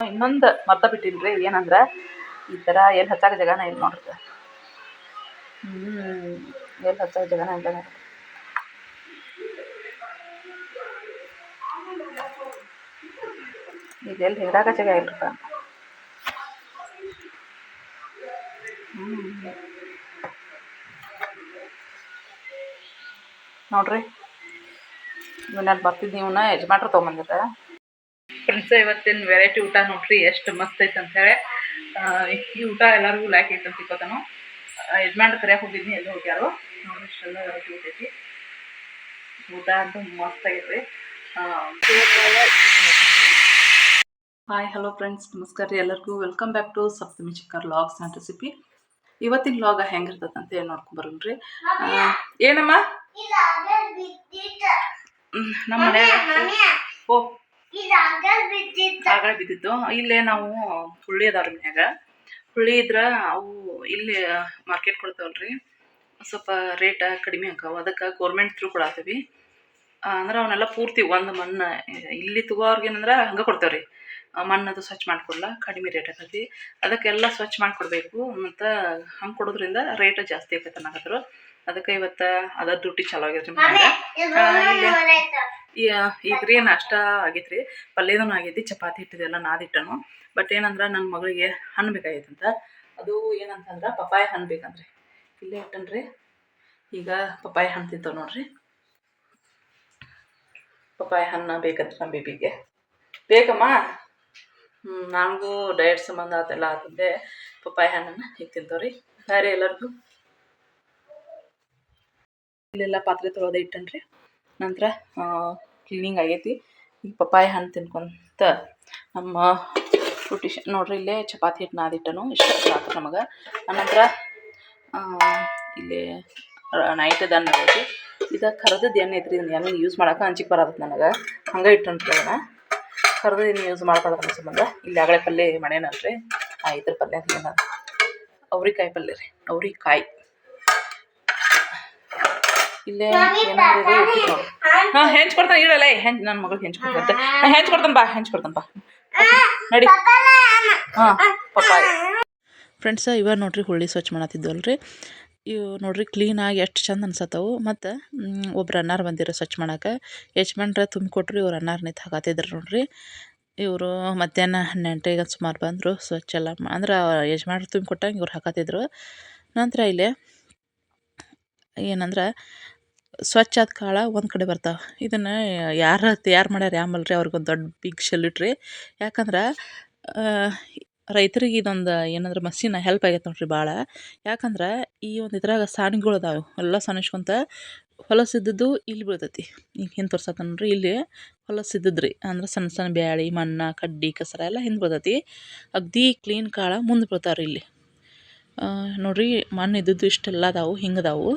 ಇನ್ನೊಂದು ಮರ್ತ ಬಿಟ್ಟಿನ್ರಿ, ಏನಂದ್ರೆ ಈ ಥರ ಎಲ್ಲಿ ಹಚ್ಚಾಕ ಜಗನ ಇಲ್ಲ ನೋಡ್ರಿ. ಹ್ಞೂ ಎಲ್ಲಿ ಹಚ್ಚಾಕ ಜಗಾನ ಇಲ್ಲ ನೋಡ್ರಿ. ಈಗ ಎಲ್ಲಿ ಹಿಡ್ದಾಕ ಜಾಗ ಇಲ್ರಪ್ಪ ಹ್ಞೂ ನೋಡ್ರಿ ಇವನ್ನ ಬರ್ತಿದ್ದು ಇವನ್ನ ಯಜಮಾನ್ರು ತೊಗೊಂಬಂದಿರ ಫ್ರೆಂಡ್ಸ್ ಇವತ್ತಿನ ವೆರೈಟಿ ಊಟ ನೋಡ್ರಿ ಎಷ್ಟು ಮಸ್ತ್ ಐತೆ ಅಂತೇಳಿ ಈ ಊಟ ಎಲ್ಲರಿಗೂ ಲೈಕ್ ಐತೆ ಅಂತ ಇಕ್ಕೋತಾನು ಯಜಮಾನ್ರು ಕರಿಯಾಕೆ ಹೋಗಿದ್ನಿ ಎಲ್ಲ ಹೋಗ್ಯಾರು. ಇಷ್ಟೆಲ್ಲ ವೆರೈಟಿ ಊಟ ಐತಿ. ಊಟ ಅಂತೂ ಮಸ್ತ್ ಆಗೈತ್ರಿ. ಹಾಯ್ ಹಲೋ ಫ್ರೆಂಡ್ಸ್ ನಮಸ್ಕಾರ ರೀ ಎಲ್ಲರಿಗೂ. Welcome back to Saptami ಚಿಕ್ಕರ್ logs and recipe ಇವತ್ತಿನ ಲಾಗ ಹೆಂಗಿರ್ತದೆ ಅಂತ ಹೇಳಿ ರೀ ಏನಮ್ಮ? ನಮ್ಮ ಮನ್ಯಾಗ ಓ ಆಗಳ ಬಿದ್ದಿತ್ತು ಇಲ್ಲೇ ನಾವು ಹುಳ್ಳಿ ಅದಾವ್ರಿ ಮನ್ಯಾಗ. ಹುಳ್ಳಿ ಇದ್ರೆ ಅವು ಇಲ್ಲಿ ಮಾರ್ಕೆಟ್ ಕೊಡ್ತಾವಲ್ರಿ. ಸ್ವಲ್ಪ ರೇಟ ಕಡಿಮೆ ಆಕಾವು ಅದಕ್ಕೆ ಗೌರ್ಮೆಂಟ್ ಥ್ರೂ ಕೊಡತ್ತೀವಿ ಅಂದ್ರೆ ಅವನ್ನೆಲ್ಲ ಪೂರ್ತಿ ಒಂದು ಮಣ್ಣು, ಇಲ್ಲಿ ತಗೋರ್ಗೇನಂದ್ರೆ ಹಂಗೆ ಕೊಡ್ತೇವ್ರಿ. ಮಣ್ಣದು ಸ್ವಚ್ಛ ಮಾಡಿಕೊಡ್ಲ, ಕಡಿಮೆ ರೇಟ್ ಆಕತಿ ಅದಕ್ಕೆಲ್ಲ ಸ್ವಚ್ಛ ಮಾಡಿಕೊಡ್ಬೇಕು ಮತ್ತು ಹಂಗೆ ಕೊಡೋದ್ರಿಂದ ರೇಟ್ ಜಾಸ್ತಿ ಆಕೈತೆ ಅನ್ನಕತ್ರು ಅದಕ್ಕೆ ಇವತ್ತು ಅದ ದುಡ್ಡು ಚಲೋ ಆಗೈತ್ರಿ ಈಗ ರೀ ನಾಷ್ಟ ಆಗೈತ್ರಿ? ಪಲ್ಯದೂ ಆಗೈತಿ ಚಪಾತಿ ಹಿಟ್ಟಿದೆಲ್ಲ ನಾದಿಟ್ಟನು ಬಟ್ ಏನಂದ್ರೆ ನನ್ನ ಮಗಳಿಗೆ ಹಣ್ಣು ಬೇಕಾಗೈತಂತ ಅದು ಏನಂತಂದ್ರೆ ಪಪ್ಪಾಯ ಹಣ್ಣು ಬೇಕಂದ್ರಿ ಇಲ್ಲೇ ಇಟ್ಟನ್ರಿ. ಈಗ ಪಪ್ಪಾಯ ಹಣ್ಣು ತಿಂತಾವ ನೋಡ್ರಿ. ಪಪ್ಪಾಯ ಹಣ್ಣು ಬೇಕಂತ ನಮ್ಮ ಬೇಬಿಗೆ. ಬೇಕಮ್ಮ? ನನಗೂ ಡಯಟ್ ಸಂಬಂಧ ಅದೆಲ್ಲ ಆತಂದೆ. ಪಪಾಯ ಹಣ್ಣನ್ನು ಈಗ ತಿಂತಾವ್ರಿ. ಸರಿ ಎಲ್ಲರಿಗೂ? ಇಲ್ಲೆಲ್ಲ ಪಾತ್ರೆ ತೊಳೆದ ಇಟ್ಟನ್ರಿ. ನಂತರ ಕ್ಲೀನಿಂಗ್ ಆಗೈತಿ. ಈಗ ಪಪಾಯ ಹಣ್ಣು ತಿನ್ಕೊಂತ ನಮ್ಮ ರೊಟ್ಟಿ ನೋಡ್ರಿ ಇಲ್ಲೇ ಚಪಾತಿ ಹಿಟ್ಟು ನಾದಿಟ್ಟನು ಇಷ್ಟ ಸಾಕು ನಮಗೆ. ಆನಂತರ ಇಲ್ಲಿ ನೈಟ್ ದನ್ ಆಗೈತಿ ಇದು ಕರ್ದದ್ದು ಎಣ್ಣೆ ಐತ್ರಿ, ಇದನ್ನ ಎಣ್ಣೆ ಯೂಸ್ ಮಾಡೋಕೆ ಅಂಚಿಕ್ ಬರತ್ತೆ ನನಗೆ. ಹಂಗೆ ಇಟ್ಟನ್ರಿ ಅದನ್ನ. ಕರ್ದು ಏನು ಯೂಸ್ ಮಾಡ್ಬಾರ್ದು ಸಂಬಂಧ. ಇಲ್ಲಿ ಆಗಲೇ ಪಲ್ಯ ಮನೇನಲ್ರಿ. ಆ ಇದ್ರ ಪಲ್ಯ ಅವ್ರಿಕಾಯಿ ಪಲ್ಯ ರೀ. ಅವ್ರಿಕಾಯಿ. ಇಲ್ಲೇ ಹಾ ಹೆಂಚ್ ಕೊಡ್ತಾನೆ ಇಡಲ್ಲ ಹೆಂಚ್ ನನ್ನ ಮಗಳು ಹೆಂಚ್ ಕೊಡ್ತಂತೆ. ಹೆಂಚ್ ಕೊಡ್ತಾನೆ ಬಾ ಹೆಂಚ್ ಕೊಡ್ತಾನೆ ಬಾ. ನಡಿ. ಹಾ ಪಪ್ಪಾಯ. ಫ್ರೆಂಡ್ಸ ಇವಾಗ ನೋಡ್ರಿ ಹುಳ್ಳಿ ಸ್ವಚ್ಛ ಮಾಡತ್ತಿದ್ವಲ್ರಿ. ಇವು ನೋಡ್ರಿ ಕ್ಲೀನಾಗಿ ಎಷ್ಟು ಚಂದ ಅನ್ಸತ್ತವು. ಮತ್ತು ಒಬ್ರು ಅನ್ನಾರು ಬಂದಿರೋ ಸ್ವಚ್ಛ ಮಾಡಕ್ಕೆ ಯಜಮಾನ್ರ ತುಂಬಿಕೊಟ್ರಿ ಇವ್ರು ಅನ್ನಾರು ನಿಂತು ಹಾಕತ್ತಿದ್ರು ನೋಡ್ರಿ. ಇವರು ಮಧ್ಯಾಹ್ನ ಹನ್ನೆರಡು ಸುಮಾರು ಬಂದರು ಸ್ವಚ್ಛ ಎಲ್ಲ ಮಾ- ಅಂದ್ರೆ ಯಜಮಾನ್ರು ತುಂಬಿಕೊಟ್ಟಂಗೆ ಇವ್ರು ಹಾಕತ್ತಿದ್ರು ನಂತರ ಇಲ್ಲಿ ಏನಂದ್ರೆ ಸ್ವಚ್ಛಾದ ಕಾಳ ಒಂದು ಕಡೆ ಬರ್ತಾವೆ. ಇದನ್ನು ಯಾರು ತಯಾರು ಮಾಡ್ಯಾರ ಯಾಂಬಲ್ರಿ ಅವ್ರಿಗೊಂದು ದೊಡ್ಡ ಬಿಗ್ ಶೆಲ್ಯೂಟ್ ರೀ ಯಾಕಂದ್ರೆ ರೈತರಿಗೆ ಇದೊಂದು ಏನಂದ್ರೆ ಮಷಿನ್ ಹೆಲ್ಪ್ ಆಗೈತೆ ನೋಡ್ರಿ ಭಾಳ ಯಾಕಂದ್ರೆ ಈ ಒಂದು ಇದ್ರಾಗ ಸಾಣಿಗಳು ಅದಾವೆ. ಎಲ್ಲ ಸಾಣಿಸ್ಕೊಂತ ಹೊಲಸಿದ್ದದ್ದು ಇಲ್ಲಿ ಬೀಳ್ತೈತಿ. ಈಗ ಹಿಂದೆ ತೋರ್ಸತ್ತ ನೋಡ್ರಿ ಇಲ್ಲಿ ಹೊಲಸಿದ್ದದ್ದು ರೀ ಅಂದ್ರೆ ಸಣ್ಣ ಸಣ್ಣ ಬ್ಯಾಳಿ, ಮಣ್ಣು, ಕಡ್ಡಿ, ಕಸರ ಎಲ್ಲ ಹಿಂದೆ ಬೀಳ್ತೈತಿ. ಅಗ್ದಿ ಕ್ಲೀನ್ ಕಾಳ ಮುಂದೆ ಬೀಳ್ತಾವ್ರಿ ಇಲ್ಲಿ. ನೋಡ್ರಿ, ಮಣ್ಣು ಇದ್ದದ್ದು ಇಷ್ಟೆಲ್ಲ ಅದಾವು, ಹಿಂಗೆ ಅದಾವು.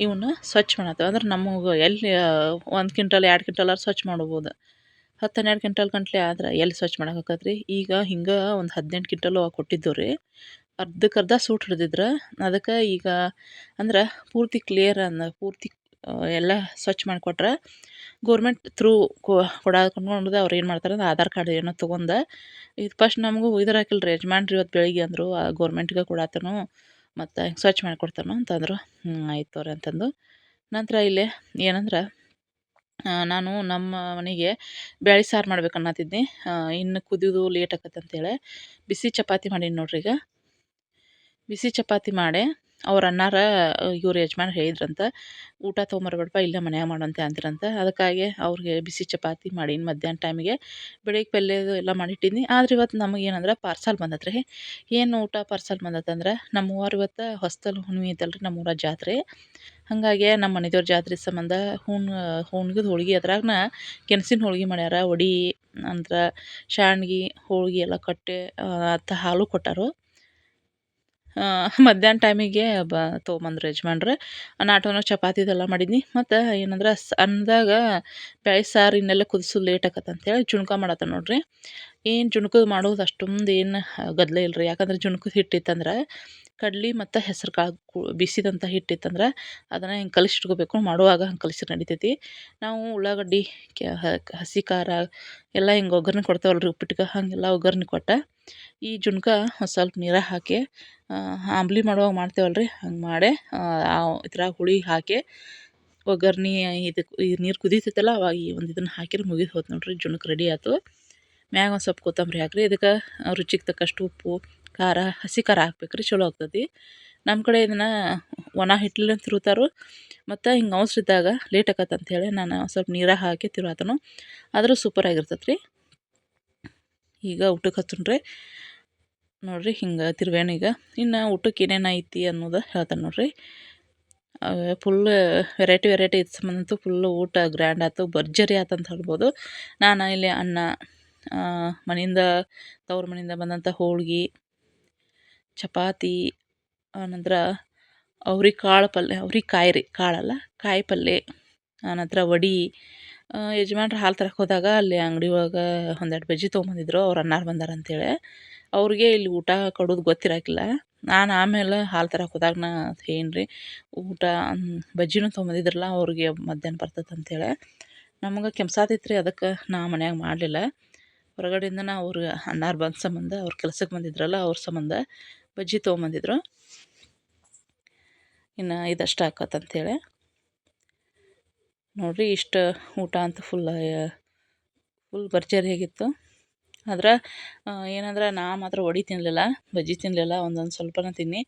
ಇವನ್ನ ಸ್ವಚ್ಛ ಮಾಡತ್ತೇವೆ. ಅಂದ್ರೆ ನಮಗೆ ಎಲ್ಲಿ ಒಂದು ಕ್ವಿಂಟಲ್, ಎರಡು ಕ್ವಿಂಟಲ್ ಸ್ವಚ್ಛ ಮಾಡ್ಬೋದು. ಹತ್ತು ಹನ್ನೆರಡು ಕ್ವಿಂಟಲ್ ಗಂಟ್ಲೆ ಆದ್ರೆ ಎಲ್ಲಿ ಸ್ವಚ್ಛ ಮಾಡೋಕ್ಕಾಕತ್ರಿ ಈಗ ಹಿಂಗೆ ಒಂದು ಹದಿನೆಂಟು ಕ್ವಿಂಟಲು ಕೊಟ್ಟಿದ್ದೆವು ರೀ. ಅರ್ಧಕ್ಕೆ ಅರ್ಧ ಸೂಟ್ ಹಿಡಿದಿದ್ರೆ, ಅದಕ್ಕೆ ಈಗ ಅಂದ್ರೆ ಪೂರ್ತಿ ಕ್ಲಿಯರ್ ಅನ್ನ, ಪೂರ್ತಿ ಎಲ್ಲ ಸ್ವಚ್ಛ ಮಾಡಿಕೊಟ್ರೆ ಗೋರ್ಮೆಂಟ್ ಥ್ರೂ ಕೊಡಾಕೊಂಡು ಅವ್ರು ಏನು ಮಾಡ್ತಾರೆ ಅಂದ್ರೆ ಆಧಾರ್ ಕಾರ್ಡ್ ಏನೋ ತೊಗೊಂಡು, ಇದು ಫಸ್ಟ್ ನಮಗೂ ಇದ್ರ ರೀ ಯಜಮಾನ್ರಿ ಇವತ್ತು ಬೆಳಿಗ್ಗೆ ಅಂದರು ಗೋರ್ಮೆಂಟ್ಗೆ ಕೊಡಾತನು, ಮತ್ತು ಹಿಂಗೆ ಸ್ವಚ್ಛ ಮಾಡಿಕೊಡ್ತಾನು ಅಂತಂದರು ಹ್ಞೂ ಆಯ್ತು ಅವ್ರೆ ಅಂತಂದು. ನಂತರ ಇಲ್ಲಿ ಏನಂದ್ರೆ ನಾನು ನಮ್ಮ ಮನೆಗೆ ಬ್ಯಾಳೆ ಸಾರು ಮಾಡ್ಬೇಕು ಅನ್ನತ್ತಿದ್ನಿ ಇನ್ನು ಕುದಿದು ಲೇಟ್ ಆಕತ್ತೆ ಅಂತೇಳಿ. ಬಿಸಿ ಚಪಾತಿ ಮಾಡೀನಿ ನೋಡ್ರಿ ಈಗ ಬಿಸಿ ಚಪಾತಿ ಮಾಡಿ ಅವ್ರ ಅನ್ನಾರ ಇವ್ರ ಯಜಮಾನ್ರು ಹೇಳಿದ್ರಂತ, ಊಟ ತೊಗೊಂಬರ್ಬೇಡಪ್ಪ, ಇಲ್ಲೇ ಮನ್ಯಾಗ ಮಾಡಂತೆ ಅಂತಿರಂತ ಅದಕ್ಕಾಗಿ ಅವ್ರಿಗೆ ಬಿಸಿ ಚಪಾತಿ ಮಾಡೀನಿ ಮಧ್ಯಾಹ್ನ ಟೈಮಿಗೆ ಬೆಳಿಗ್ಗೆ ಪಲ್ಯದು ಎಲ್ಲ ಮಾಡಿಟ್ಟಿನಿ ಆದ್ರೆ ಇವತ್ತು ನಮಗೆ ಏನಂದ್ರೆ ಪಾರ್ಸಲ್ ಬಂದತ್ತೆ ರೀ ಏನು ಊಟ ಪಾರ್ಸಲ್ ಬಂದತ್ತಂದ್ರೆ ನಮ್ಮ ಊರು ಇವತ್ತು ಹೊಸ್ತಲ್ ಹುಣ್ಮೆ ಐತಲ್ರಿ ನಮ್ಮೂರ ಜಾತ್ರೆ. ಹಾಗಾಗಿ ನಮ್ಮ ಮನೆದೇವ್ರ ಜಾತ್ರೆ ಸಂಬಂಧ ಹೂಣ್, ಹೂಣ್ಗದ ಹೋಳ್ಗೆ ಅದ್ರಾಗನ ಕೆನ್ಸಿನ ಹೋಳ್ಗೆ ಮಾಡ್ಯಾರ, ವಡಿ ನಂತರ ಶಾಣ್ಗಿ ಹೋಳ್ಗೆ ಎಲ್ಲ ಕಟ್ಟೆ ಅತ್ತ ಹಾಲು ಕೊಟ್ಟಾರು. ಮಧ್ಯಾಹ್ನ ಟೈಮಿಗೆ ಬ ತೊಗೊಂಬಂದ್ರು ಯಜಮಾನ್ರೆ ನಾಟೋನ ಚಪಾತಿ ಇದೆಲ್ಲ ಮಾಡಿದ್ನಿ. ಮತ್ತು ಏನಂದ್ರೆ ಅನ್ನದಾಗ ಬ್ಯಾಳಿ ಸಾರು ಇನ್ನೆಲ್ಲ ಕುದಿಸು ಲೇಟ್ ಆಕತ್ತೆ ಅಂತೇಳಿ ಜುಣ್ಕ ಮಾಡತ್ತ ನೋಡ್ರಿ. ಏನು ಜುಣ್ಕದ ಮಾಡೋದು ಅಷ್ಟೊಂದು ಏನು ಗದ್ದಲ ರೀ ಯಾಕಂದ್ರೆ ಜುಣ್ಕದ ಹಿಟ್ಟಿತ್ತಂದ್ರೆ ಕಡ್ಲಿ ಮತ್ತು ಹೆಸರು ಕಾಳು ಬಿಸಿದಂಥ ಹಿಟ್ಟಿತ್ತಂದ್ರೆ ಅದನ್ನು ಹಿಂಗೆ ಕಲಿಸಿಟ್ಕೋಬೇಕು. ಮಾಡುವಾಗ ಹಂಗೆ ಕಲಿಸಿ ನಡಿತೈತಿ. ನಾವು ಉಳ್ಳಾಗಡ್ಡಿ ಹಸಿ ಖಾರ ಎಲ್ಲ ಹಿಂಗೆ ಒಗ್ಗರ್ಣೆ ಕೊಡ್ತೇವಲ್ಲ ರೀ ಉಪ್ಪಿಟ್ಟಿಗೆ ಹಾಗೆಲ್ಲ ಒಗ್ಗರ್ಣೆ ಕೊಟ್ಟು ಈ ಜುಣ್ಕ ಒಂದು ಸ್ವಲ್ಪ ನೀರಾಗ ಹಾಕಿ ಆಂಬ್ಲಿ ಮಾಡುವಾಗ ಮಾಡ್ತೇವಲ್ಲ ರೀ ಹಂಗೆ ಮಾಡಿ ಇದ್ರಾಗ ಹುಳಿ ಹಾಕಿ ಒಗ್ಗರ್ಣೆ ಇದಕ್ಕೆ ಈ ನೀರು ಕುದೀತೈತಲ್ಲ, ಅವಾಗ ಈ ಒಂದು ಇದನ್ನು ಹಾಕಿದ್ರೆ ಮುಗಿದು ಹೋಯ್ತು ನೋಡಿರಿ ಜುಣ್ಕ ರೆಡಿ ಆಯ್ತು ಮ್ಯಾಗ ಒಂದು ಸ್ವಲ್ಪ ಕೊತ್ತಂಬರಿ ಹಾಕಿರಿ. ಇದಕ್ಕೆ ರುಚಿಗೆ ತಕ್ಕಷ್ಟು ಉಪ್ಪು, ಖಾರ, ಹಸಿ ಖಾರ ಹಾಕ್ಬೇಕು ರೀ ಚಲೋ ಆಗ್ತದೆ ನಮ್ಮ ಕಡೆ ಇದನ್ನು ಒಣ ಹಿಟ್ಲೇ ತಿರುತ್ತಾರು ಮತ್ತು ಹಿಂಗೆ ಅವಸರಿದ್ದಾಗ, ಲೇಟ್ ಆಕತ್ತೆ ಅಂಥೇಳಿ ನಾನು ಸ್ವಲ್ಪ ನೀರಾಗ ಹಾಕಿ ತಿರುವಾತನು. ಆದರೂ ಸೂಪರ್ ರೀ ಈಗ ಊಟಕ್ಕೆ ಹಚ್ಚೋಣ ರೀ ನೋಡಿರಿ ಹಿಂಗೆ ತಿರ್ವೇಣ ಈಗ. ಇನ್ನು ಊಟಕ್ಕೆ ಏನೇನು ಐತಿ ಅನ್ನೋದು ಹೇಳ್ತಾನೆ ನೋಡಿರಿ. ಫುಲ್ ವೆರೈಟಿ ವೆರೈಟಿ ಇದು ಸಂಬಂಧಂತೂ ಫುಲ್ಲು ಊಟ ಗ್ರ್ಯಾಂಡ್ ಆಯ್ತು ಭರ್ಜರಿ ಆಯ್ತು ಅಂತ ಹೇಳ್ಬೋದು. ನಾನು ಇಲ್ಲಿ ಅನ್ನ ಮನೆಯಿಂದ ತವ್ರ ಮನೆಯಿಂದ ಬಂದಂಥ ಹೋಳ್ಗೆ, ಚಪಾತಿ, ಆನಂತರ ಅವ್ರಿಗೆ ಕಾಳು ಪಲ್ಯ ಅವ್ರಿಗೆ ಕಾಯಿ ರೀ, ಕಾಳಲ್ಲ, ಕಾಯಿ ಪಲ್ಯ, ಆನಂತರ ವಡೆ ಯಜಮಾನ್ರು ಹಾಲು ತರಕ್ಕೆ ಹೋದಾಗ ಅಲ್ಲಿ ಅಂಗಡಿ ಒಳಗೆ ಒಂದೆರಡು ಬಜ್ಜಿ ತೊಗೊಂಬಂದಿದ್ರು, ಅವ್ರು ಅನ್ನಾರು ಬಂದಾರ ಅಂತೇಳಿ. ಅವ್ರಿಗೆ ಇಲ್ಲಿ ಊಟ ಕೊಡೋದು ಗೊತ್ತಿರಾಕಿಲ್ಲ. ನಾನು ಆಮೇಲೆ ಹಾಲು ತರಕ್ಕೆ ಹೋದಾಗ ನಾ ಏನು ರೀ ಊಟ ಬಜ್ಜಿನೂ ತೊಗೊಂಬಂದಿದ್ರಲ್ಲ, ಅವ್ರಿಗೆ ಮಧ್ಯಾಹ್ನ ಬರ್ತೈತೆ ಅಂತೇಳಿ. ನಮಗೆ ಕೆಮ್ಸಾತಿತ್ತು ರೀ ಅದಕ್ಕೆ ನಾ ಮನ್ಯಾಗ ಮಾಡಲಿಲ್ಲ. ಹೊರಗಡೆಯಿಂದ ಅವ್ರಿಗೆ ಅನ್ನಾರು ಬಂದ ಸಂಬಂಧ, ಅವ್ರ ಕೆಲಸಕ್ಕೆ ಬಂದಿದ್ರಲ್ಲ, ಅವ್ರ ಸಂಬಂಧ ಬಜ್ಜಿ ತೊಗೊಂಬಂದಿದ್ರು. ಇನ್ನು ಇದಷ್ಟು ಹಾಕತ್ತಂತೇಳಿ ಅಂತೇಳಿ. ನೋಡಿರಿ ಇಷ್ಟು ಊಟ ಅಂತ ಫುಲ್ ಫುಲ್ ಭರ್ಜರಿಯಾಗಿತ್ತು ಆದ್ರೆ ಏನಂದ್ರೆ ನಾ ಮಾತ್ರ ಒಡಿ ತಿನ್ನಲಿಲ್ಲ ಬಜ್ಜಿ ತಿನ್ನಲಿಲ್ಲ ಒಂದೊಂದು ಸ್ವಲ್ಪನ ತಿನ್ನಿ.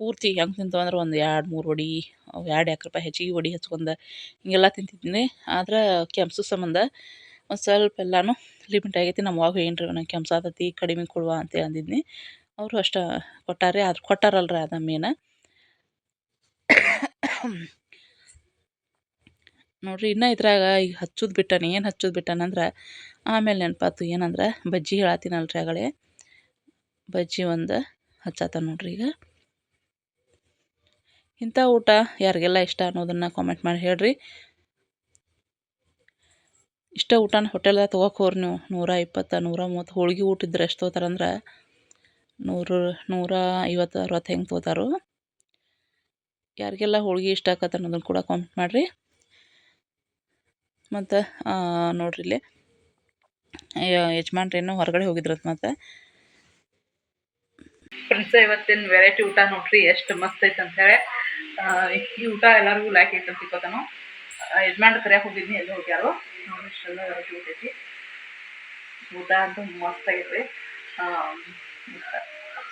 ಪೂರ್ತಿ ಹೆಂಗೆ ತಿಂತು ಅಂದ್ರೆ ಒಂದು ಎರಡು, ಮೂರು ಒಡಿ ಎರಡು ಯಾಕೆ ರೂಪಾಯಿ ಹೆಚ್ಚಿಗೆ ಒಡಿ ಹಚ್ಕೊಂಡು ಹಿಂಗೆಲ್ಲ ತಿಂತಿದ್ದೀನಿ ಆದ್ರೆ ಕೆಂಪ್ಸು ಸಂಬಂಧ ಒಂದು ಸ್ವಲ್ಪ ಎಲ್ಲನೂ ಲಿಮಿಟ್ ಆಗೈತಿ. ನಮ್ಮವಾಗ ಏನ್ರಿ ನಂಗೆ ಕೆಮ್ಸಾತತಿ ಕಡಿಮೆ ಕೊಡುವ ಅಂತ ಅಂದಿದ್ನಿ. ಅವರು ಅಷ್ಟು ಕೊಟ್ಟಾರೆ, ಆದ್ರೆ ಕೊಟ್ಟಾರಲ್ರಿ ಅದು ಮೇನ. ನೋಡಿರಿ, ಇನ್ನೂ ಇದ್ರಾಗ ಈಗ ಹಚ್ಚೋದು ಬಿಟ್ಟಾನೆ, ಏನು ಹಚ್ಚೋದು ಬಿಟ್ಟಾನಂದ್ರೆ ಆಮೇಲೆ ನೆನಪಾತು ಏನಂದ್ರೆ, ಬಜ್ಜಿ ಹೇಳತ್ತೀನಲ್ರಿ ಆಗಲೇ ಬಜ್ಜಿ ಒಂದು ಹಚ್ಚಾತ ನೋಡ್ರಿ ಈಗ. ಇಂಥ ಊಟ ಯಾರಿಗೆಲ್ಲ ಇಷ್ಟ ಅನ್ನೋದನ್ನು ಕಾಮೆಂಟ್ ಮಾಡಿ ಹೇಳ್ರಿ. ಇಷ್ಟ ಊಟನ ಹೋಟೆಲ್ದಾಗ ತೊಗೋಕೆ ಹೋಗ್ರಿ ನೀವು. ನೂರ ಇಪ್ಪತ್ತು, ನೂರ ಮೂವತ್ತು ಹೋಳಿಗೆ ಊಟ ಇದ್ರೆ ಎಷ್ಟು ತೊಗೋತಾರಂದ್ರೆ ನೂರು, ನೂರ ಐವತ್ತು, ಅರವತ್ತು ಹೆಂಗೆ ತೊಗೋತಾರೋ. ಯಾರಿಗೆಲ್ಲ ಹೋಳಿಗೆ ಇಷ್ಟ ಆಗತ್ತೆ ಅನ್ನೋದನ್ನು ಕೂಡ ಕಾಮೆಂಟ್ ಮಾಡಿರಿ. ಮತ್ತು ನೋಡ್ರಿ ಇಲ್ಲಿ. ಯಜಮಾನ್ರೇನು ಹೊರಗಡೆ ಹೋಗಿದ್ರತ್ ಮತ್ತೆ. ಫ್ರೆಂಡ್ಸ್ ಇವತ್ತಿನ ವೆರೈಟಿ ಊಟ ನೋಡ್ರಿ, ಎಷ್ಟು ಮಸ್ತ್ ಐತೆ ಅಂತೇಳಿ ಈ ಊಟ ಎಲ್ಲರಿಗೂ ಲೈಕ್ ಐತೆ ಅಂತ ತಿಳ್ಕೊತಾನು. ಯಜಮಾನ್ರು ಕರೆಯಕ್ಕೆ ಹೋಗಿದ್ನಿ, ಎಲ್ಲಿ ಹೋಗ್ಯಾರೋ. ನೋಡಿ ವೆರೈಟಿ ಊಟ ಐತಿ. ಊಟ ಅಂತೂ ಮಸ್ತ್ ಆಗೈತೆ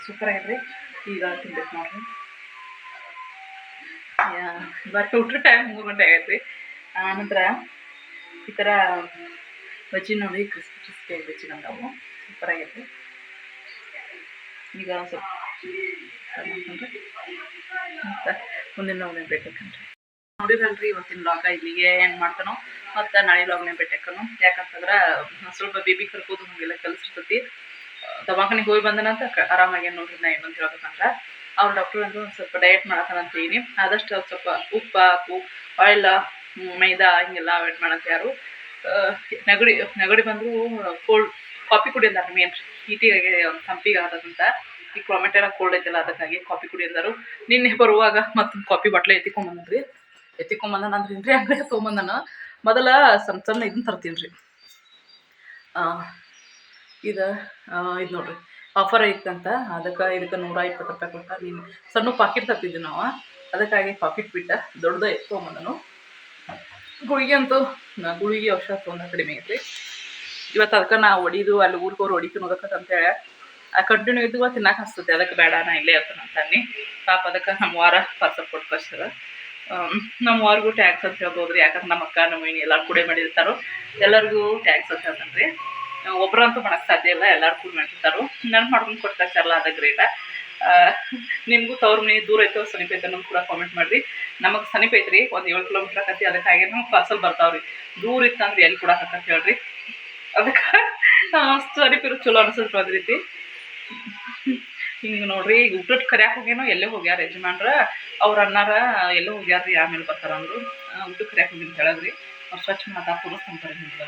ಸೂಪರ್ ಆಗೈತೆ ಈಗ ತಿನ್ಬೇಕು ನೋಡ್ರಿ. ಬಟ್ ಊಟ ಟೈಮ್ ಮೂರು ಗಂಟೆ ಆಗೈತೆ ಆನಂತರ ಈ ಥರ ಬಜ್ಜಿ ನೋಡಿ ಕ್ರಿಸ್ಪಿ ಕ್ರಿಸ್ಪಿ ಬಜ್ಜಿ ನೋಡವು ಸೂಪರ್ ಆಗೈತೆ ಈಗ ಸ್ವಲ್ಪ ಮುಂದಿನ ಲಾಗ್ನೇ ಬೇಕಂತ ನೋಡಿರಲ್ರಿ ಇವತ್ತಿನ ಲಾಗ ಇಲ್ಲಿಗೆ ಏನು ಮಾಡ್ತಾನೋ. ಮತ್ತು ನಾಳೆ ಲಾಗ್ನೇ ಬೆಟ್ಟಕ್ಕನು ಯಾಕಂತಂದ್ರೆ ಸ್ವಲ್ಪ ಬೇಬಿ ಕರ್ಕೋದು ಹಂಗೆಲ್ಲ ಕಲಿಸಿರ್ತೈತಿ. ದವಾಖಾನೆಗೆ ಹೋಗಿ ಬಂದನಂತ ಆರಾಮಾಗಿ ನೋಡ್ರಿ ನಾ ಏನಂತ ಹೇಳ್ಬೇಕಂದ್ರೆ. ಅವ್ರ ಡಾಕ್ಟರ್ ಅಂದ್ರೆ ಸ್ವಲ್ಪ ಡಯಟ್ ಮಾಡತ್ತಾನಂತೀನಿ ಆದಷ್ಟು ಸ್ವಲ್ಪ ಉಪ್ಪು ಹಾಕು ಆಯಿಲ್ ಮೈದಾ ಹಿಂಗೆಲ್ಲ ಅವಾಯ್ಡ್ ಮಾಡಂತ ಯಾರು? ನೆಗಡಿ ನೆಗಡಿ ಬಂದರೂ ಕೋಲ್ಡ್ ಕಾಫಿ ಕುಡಿ ಅಂದಾರ ಮೇನ್ ಹೀಟಿಗಾಗಿ ತಂಪಿಗೆ ಆದಂತ ಈ ಕ್ಲೈಮೇಟ್ ಎಲ್ಲ ಕೋಲ್ಡ್ ಐತಲ್ಲ ಅದಕ್ಕಾಗಿ ಕಾಫಿ ಕುಡಿ ನಿನ್ನೆ ಬರುವಾಗ ಮತ್ತೊಂದು ಕಾಫಿ ಬಟ್ಲೆ ಎತ್ತಿಕೊಂಬಂದ್ರಿ ಎತ್ತಿಕೊಂಬಂದನ ಅಂದ್ರೆ ಅಂಗಡಿ ತೊಗೊಂಬಂದನ. ಮೊದಲ ಸಣ್ಣ ಸಣ್ಣ ಇದನ್ನ ತರ್ತೀನಿ ರೀ ಇದು ಇದು ನೋಡ್ರಿ. ಆಫರ್ ಐತಂತ, ಅದಕ್ಕೆ ಇದಕ್ಕೆ ನೂರ ಇಪ್ಪತ್ತು ರೂಪಾಯಿ ಕೊಟ್ಟ ನೀನು. ಸಣ್ಣ ಪಾಕಿಟ್ ತರ್ತಿದ್ವಿ ನಾವು. ಅದಕ್ಕಾಗಿ ಪಾಕಿಟ್ ಬಿಟ್ಟ ದೊಡ್ಡದ ತೊಗೊಂಬಂದನು. ಗುಳಿಗೆ ಅಂತೂ ಗುಳಿಗೆ ಔಷಧ ತೊಗೊಂಡ ಕಡಿಮೆ ಐತ್ರಿ. ಇವತ್ತು ಅದಕ್ಕೆ ನಾ ಹೊಡಿದು ಅಲ್ಲಿ ಊರ್ಗೋರು ಹೊಡಿ ತಿನ್ನೋದಕ್ಕೆ ಅಂತೇಳಿ ಆ ಕಂಟಿನ್ಯೂ ಇದ್ದು ತಿನ್ನಕ್ಕೆ ಹಸ್ತದೆ ಅದಕ್ಕೆ ಬೇಡ, ನಾ ಇಲ್ಲೇ ಇರ್ತಾನೆ ಪಾಪ ಅದಕ್ಕೆ ನಮ್ಮ ವಾರ ಪಾರ್ಸಲ್ ಕೊಟ್ಟು ಕಳ್ಸಿರ ನಮ್ಮ ವಾರಿಗೂ ಟ್ಯಾಕ್ಸ್ ಅಂತ ಹೇಳ್ಬೋದ್ರಿ. ಯಾಕಂದ್ರೆ ನಮ್ಮ ಅಕ್ಕ ನಮ್ಮ ಮನೆ ಎಲ್ಲರೂ ಕೂಡ ಮಾಡಿರ್ತಾರೋ. ಎಲ್ಲರಿಗೂ ಟ್ಯಾಕ್ಸ್ ಅಂತ ಹೇಳ್ತಾನೆ ರೀ ಒಬ್ಬರಂತೂ ಮಾಡಕ್ಕೆ ಸಾಧ್ಯ ಇಲ್ಲ. ಎಲ್ಲರೂ ಕೂಡ ಮಾಡಿರ್ತಾರೋ ನಾನು ಮಾಡ್ಕೊಂಡು ಕೊಡ್ತಾರಲ್ಲ ಅದಕ್ಕೆ ಗ್ರೇಟ ನಿಮಗೂ ತವ್ರ ಮನೆ ದೂರ ಐತೋ ಸಮೀಪ ಐತೆ ಅನ್ನೋದು ಕೂಡ ಕಾಮೆಂಟ್ ಮಾಡಿರಿ. ನಮಗೆ ಸನಿಪೈತ್ರಿ ಒಂದು ಏಳು ಕಿಲೋಮೀಟ್ರ್ ಆಕತಿ ಹಾಗೆ ನಮ್ಗೆ ಪಾರ್ಸಲ್ ಬರ್ತಾವ್ರಿ. ದೂರ ಇತ್ತಂದ್ರೆ ಎಲ್ಲಿ ಕೂಡ ಹಾಕತ್ ಹೇಳ್ರಿ. ಅದಕ್ಕೆ ಸನಿಪಿರು ಚಲೋ ಅನ್ಸದ್ ಅದ ರೀತಿ. ಹಿಂಗೆ ನೋಡ್ರಿ, ಈಗ ಊಟಕ್ಕೆ ಕರ್ಯಾಕೆ ಹೋಗ್ಯಾನೋ, ಎಲ್ಲೇ ಹೋಗ್ಯಾರ ಯಜಮಾನ್ರ, ಅವ್ರ ಅನ್ನಾರ ಎಲ್ಲೋ ಹೋಗ್ಯಾರ ರೀ ಆಮೇಲೆ ಬರ್ತಾರ ಅವರು ಊಟಕ್ಕೆ ಕರ್ಯಾಕೆ ಅಂತ ಹೇಳದ್ರಿ. ಅವ್ರು ಸ್ವಚ್ಛ ಮಾತಾ ತೋರಿಸ್ತಂತಾರೆ ಹಿಂಗೆ